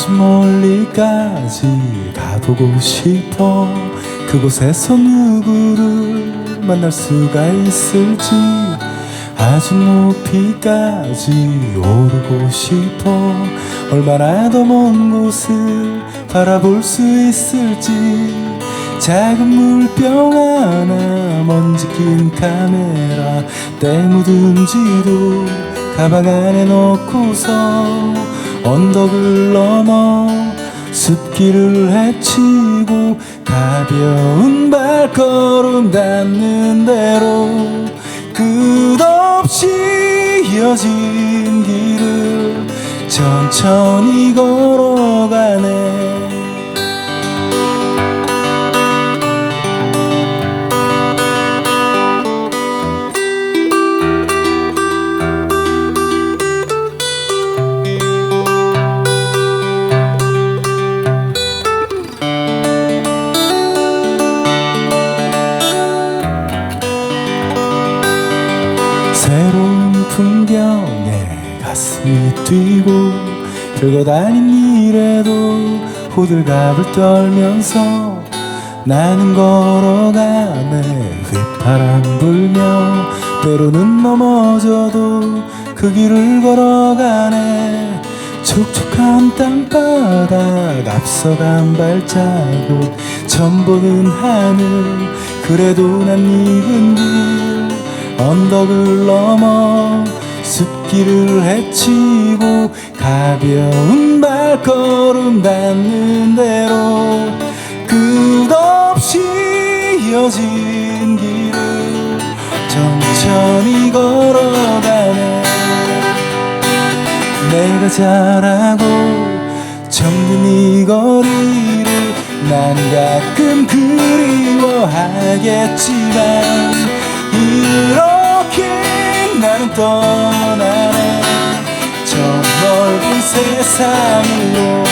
아주 멀리까지 가보고 싶어. 그곳에서 누구를 만날 수가 있을지 아주 높이까지 오르고 싶어. 얼마나 더 먼 곳을 바라볼 수 있을지. 작은 물병 하나 먼지 낀 카메라 때 묻은 지도 가방 안에 넣고서 언덕을 넘어 숲길을 헤치고 가벼운 발걸음 닿는 대로 끝없이 이어진 길을 천천히 걸어가네 새로운 풍경에 가슴이 뛰고 별거 아닌 일에도 호들갑을 떨면서 나는 걸어가네. 휘파람 불며 때로는 넘어져도 그 길을 걸어가네. 촉촉한 땅바닥 앞서간 발자국 처음 보는 하늘 그래도 난 익은 길 언덕을 넘어 숲길을 헤치고 가벼운 발걸음 닿는 대로 끝없이 이어진 길을 천천히 걸어가네. 내가 잘하고 정든 이 거리를 난 가끔 그리워하겠지만 나는 떠나네. 저 넓은 세상으로